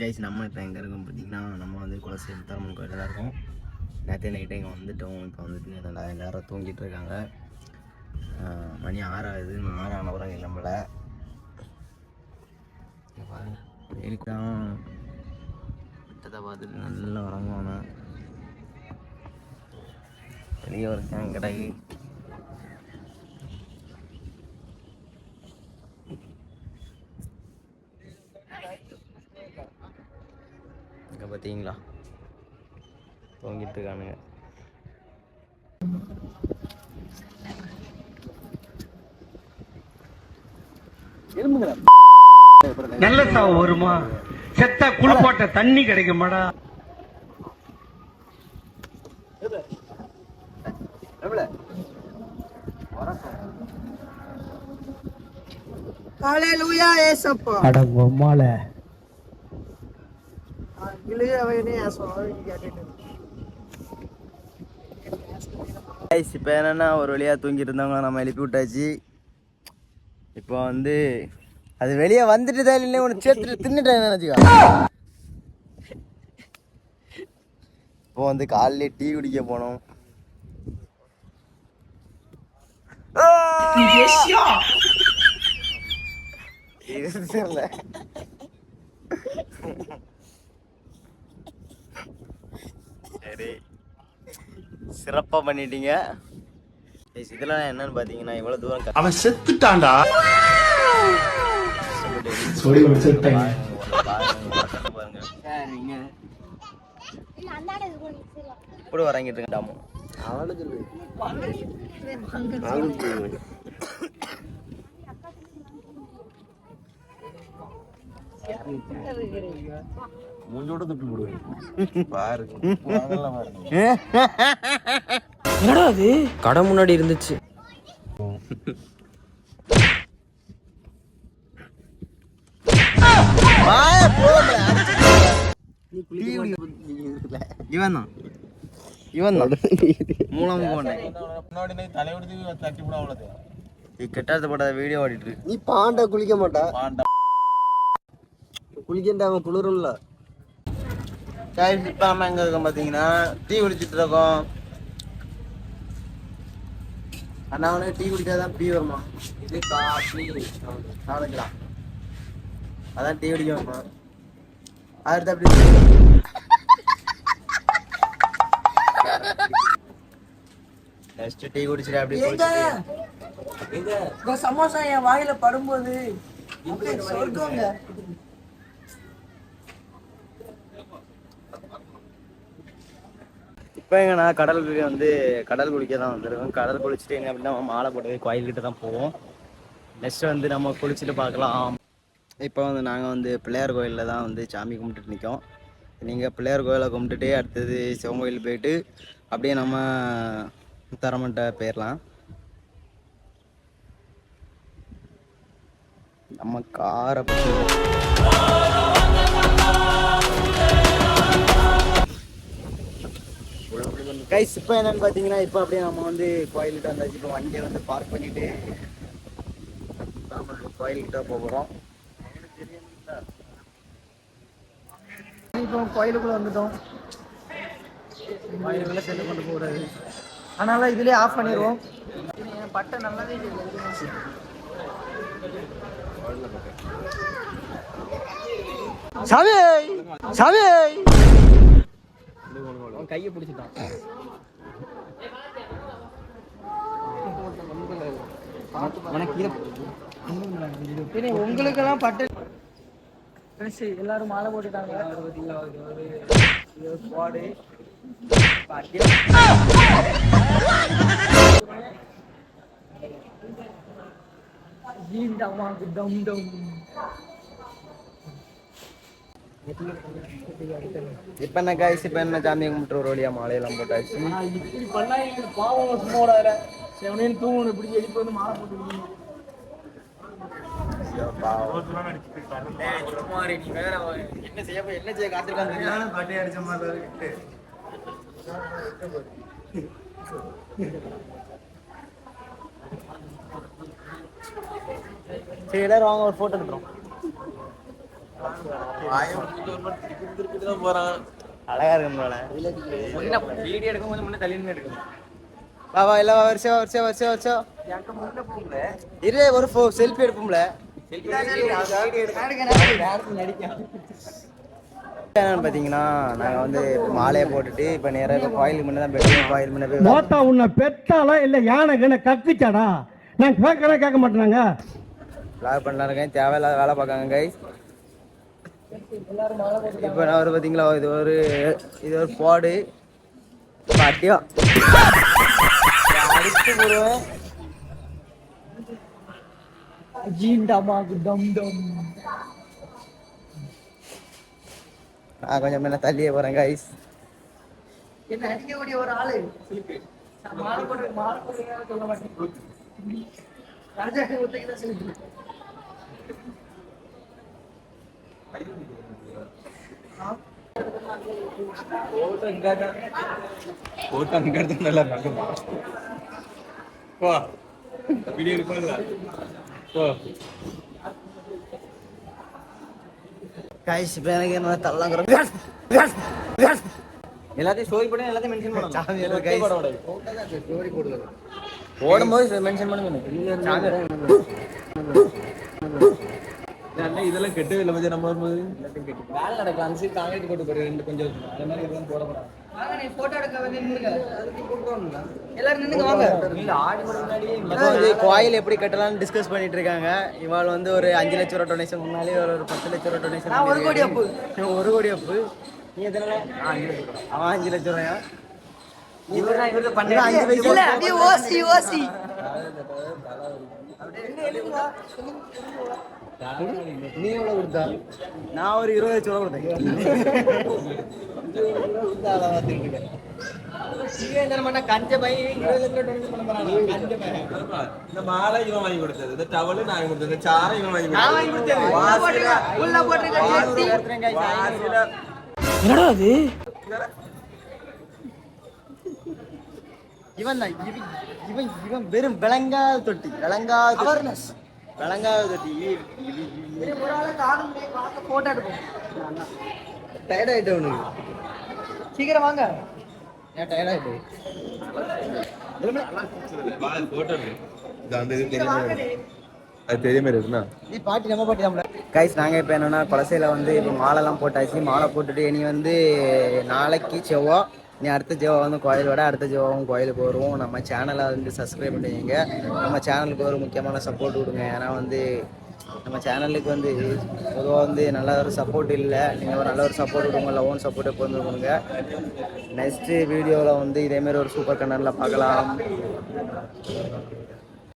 Guys நம்ம இப்போ எங்கே இருக்கோம் பார்த்தீங்கன்னா நம்ம வந்து குலசை முத்தாரம்மன் கோயிலில் தான் இருக்கோம். நேற்று நைட்டு இங்கே வந்துட்டோம். இப்போ வந்துட்டு நல்லா நேரம் தூங்கிட்டு இருக்காங்க. மணி ஆறாகுது. இன்னும் மாதிரி ஆனவரம் கிளம்பல. இங்க தான் கிட்டத்தை பார்த்துட்டு நல்லா உறங்குவானா வெளியே ஒரு கேங் கிடையாது இங்கே பார்த்தீங்களா? தூங்கிட்டு இருக்கானுங்க நல்ல சாவு வருமா? செத்தா குளிப்பாட்ட தண்ணி கிடைக்குமாடா? ஹalleluya ஏசப்பா. அட பொம்மால இப்போ என்னென்னா ஒரு வழியாக தூங்கிட்டு இருந்தவங்க நம்ம எழுப்பி விட்டாச்சு. இப்போ வந்து அது வெளியே வந்துட்டு தான் இல்லை ஒன்று சேர்த்துட்டு தின்னுட்டேன் நினச்சிக்கோ இப்போ வந்து காலையிலே டீ குடிக்க போனோம். இல்ல. சரி. சிறப்பா பண்ணிட்டீங்க. இதெல்லாம் என்னன்னு பாத்தீங்கன்னா இவ்வளவு தூரம் அவன் செத்துட்டான்டா. சொல்லி முடிச்சுட்டாங்க பாருங்க, கூட வரங்கிட்டு இருக்க டாமோ என்னடா அது? கடை முன்னாடி இருந்துச்சு. இவன் தான். இவன் தான். மூலம் போனேன் கெட்டாத போடாத வீடியோ ஓடிட்டு இருக்கு. நீ பாண்டா குளிக்க மாட்டா. குளிக்கண்டா அவன் குளிரும்ல. Guys, இப்ப நம்ம எங்க இருக்கோம் பாத்தீங்கன்னா டீ குடிச்சிட்டு இருக்கோம். அண்ணா அவனுக்கு டீ குடிச்சாதான் டீ வருமா? இது காஃபி நாளைக்குடா. அதான் டீ குடிக்க வருமா அடுத்து அப்படி நெக்ஸ்ட் டீ குடிச்சிட்டு அப்படி சமோசா என் வாயில படும்போது. அப்படியே சொர்க்கங்க. இப்போ எங்கன்னா கடலுக்கு வந்து கடல் குளிக்க தான் வந்திருக்கோம். கடல் குளிச்சுட்டு எங்க அப்படின்னா நம்ம மாலை போட்டு கோயில்கிட்ட தான் போவோம். நெக்ஸ்ட் வந்து நம்ம குளிச்சுட்டு பார்க்கலாம். இப்போ வந்து நாங்கள் வந்து பிள்ளையார் கோயிலில் தான் வந்து சாமி கும்பிட்டுட்டு நிற்கோம் நீங்கள் பிள்ளையார் கோயிலை கும்பிட்டுட்டு அடுத்தது சிவன் கோயில் போயிட்டு அப்படியே நம்ம முத்தாரம்மன்ட்ட போயிடலாம் நம்ம காரை கைஸ் இப்போ என்னன்னு பார்த்தீங்கன்னா இப்போ அப்படியே நம்ம வந்து கோயில்கிட்ட வந்தாச்சு. இப்போ வண்டியை வந்து பார்க் பண்ணிட்டு நாம கோயில்கிட்ட போகிறோம். இப்போ கோயிலுக்குள்ள வந்துட்டோம். கோயிலுக்குள்ள செல்லு கொண்டு போகிறாரு அதனால இதுலயே ஆஃப் பண்ணிடுவோம். பட்டை நல்லாவே சாமி சாமி அவன் கையை பிடிச்சிட்டான். உங்களுக்கெல்லாம் பட்டு எல்லாரும் மாலை போட்டுட்டாங்க. டம் இப்போ என்ன கைஸ் இப்போ என்ன சாமி கும்பிட்டு ஒரு வழியாக மாலையெல்லாம் போட்டாச்சு இப்படி பண்ணா எங்களுக்கு பாவம் சும்மா செவனேன்னு தூங்கணும் இப்படி எழுப்பி வந்து மாலை போட்டுக்கணும் என்ன செய்ய என்ன செய்ய காத்திருக்காங்க பட்டை அடிச்ச மாதிரி இருக்கு சரி எல்லாரும் வாங்க ஒரு ஃபோட்டோ எடுத்துறோம் அழகா இருக்கும் போல. வீடியோ எடுக்கும் கொஞ்சம் முன்னே தள்ளி நின்னு எடுக்கணும் வா வா இல்ல வா வருஷம் வருஷம் வருஷம் வருஷம் இரு ஒரு ஃபோ செல்ஃபி எடுப்போம்ல. என்னன்னு பார்த்தீங்கன்னா நாங்கள் வந்து மாலையை போட்டுட்டு இப்போ நேராக இப்போ கோயிலுக்கு முன்னே தான் போயிட்டு கோயில் முன்னே போய் மோத்தா உன்னை பெத்தாலா இல்ல யானை கண்ண கக்குச்சாடா? நான் கேட்கறேன் கேட்க மாட்டேனாங்க. லாக் பண்ணலாம் இருக்கேன். தேவையில்லாத வேலை பார்க்காங்க கைஸ் இப்போ நான் ஒரு பார்த்தீங்களா இது ஒரு இது ஒரு போடு. பாட்டியா அடிச்சு போடுவேன். ஜீண்டாமாக்கு டம் டம். நான் கொஞ்சம் முன்ன தள்ளியே போகிறேன் கைஸ் என்ன அடிக்கக்கூடிய ஒரு ஆளு. மாலை போட்டு மாலை போட்டு சொல்ல மாட்டேன். ராஜா ஒத்தைக்கு தான் சொல்லி கைஸ் இப்போ எனக்கு என்ன தள்ளங்கிறோம் எல்லாத்தையும் ஸ்டோரி போட்டு எல்லாத்தையும் மென்ஷன் பண்ணணும் சாமி ஸ்டோரி போடுறது. போடும்போது மென்ஷன் பண்ணுங்க. சாமி இதெல்லாம் கெட்டவே இல்லை மச்சான் நம்ம வரும்போது. வேலை நடக்கும் அந்த சைடு காங்கிரீட் போட்டு போடு ரெண்டு கொஞ்சம் அந்த மாதிரி இதெல்லாம் போடக்கூடாது. வாங்க நீ போட்டோ எடுக்க வந்து நின்னுங்க எல்லாரும் நின்னுங்க வாங்க. இல்ல ஆடி இப்போ வந்து கோயில் எப்படி கட்டலாம்னு டிஸ்கஸ் பண்ணிட்டு இருக்காங்க. இவாள் வந்து ஒரு அஞ்சு லட்ச ரூபா டொனேஷன் முன்னாலே ஒரு ஒரு பத்து லட்ச ரூபா டொனேஷன் நான் ஒரு கோடி அப்பு. ஒரு கோடி அப்பு. நீ எத்தனை அஞ்சு ரூபா. அவன் அஞ்சு லட்ச ரூபாயா? அஞ்சு அப்படியே ஓசி ஓசி. நீ எவ்வளவு கொடுத்தா நான் ஒரு இருபது லட்ச ரூபா கொடுத்தேன். வாங்கி கொடுத்தது. இந்த டவலு நான் வாங்கி கொடுத்தது. சாரம் இவன் வாங்கி கொடுத்தது. இவன் தான் இவன் வெறும் விளங்காத தொட்டி. விளங்காத. விளங்காத போட்டோ எடுப்போம் டயர்ட் ஆயிட்டு உனக்கு. சீக்கிரம் வாங்க. ஏன் டயர்ட் ஆயிட்டு? போட்டோ இது அந்த இது தெரியுமே அது தெரிய மாதிரி இருக்குண்ணா. நீ பாட்டி நம்ம பாட்டி தான் கைஸ் நாங்கள் இப்போ என்னன்னா குலசையில் வந்து இப்போ மாலைலாம் போட்டாச்சு. மாலை போட்டுட்டு இனி வந்து நாளைக்கு செவ்வாய் நீ அடுத்த செவ்வாய் வந்து கோயிலோட அடுத்த செவ்வாயும் கோயிலுக்கு வருவோம். நம்ம சேனலை வந்து சப்ஸ்கிரைப் பண்ணுவீங்க நம்ம சேனலுக்கு ஒரு முக்கியமான சப்போர்ட் கொடுங்க. ஏன்னா வந்து நம்ம சேனலுக்கு வந்து பொதுவாக வந்து நல்ல ஒரு சப்போர்ட் இல்லை. நீங்கள் ஒரு நல்ல ஒரு சப்போர்ட் கொடுங்க இல்லை ஓன் சப்போர்ட்டை எப்போது கொடுங்க. நெக்ஸ்ட்டு வீடியோவில் வந்து இதேமாரி ஒரு சூப்பர் கண்டனில் பார்க்கலாம்.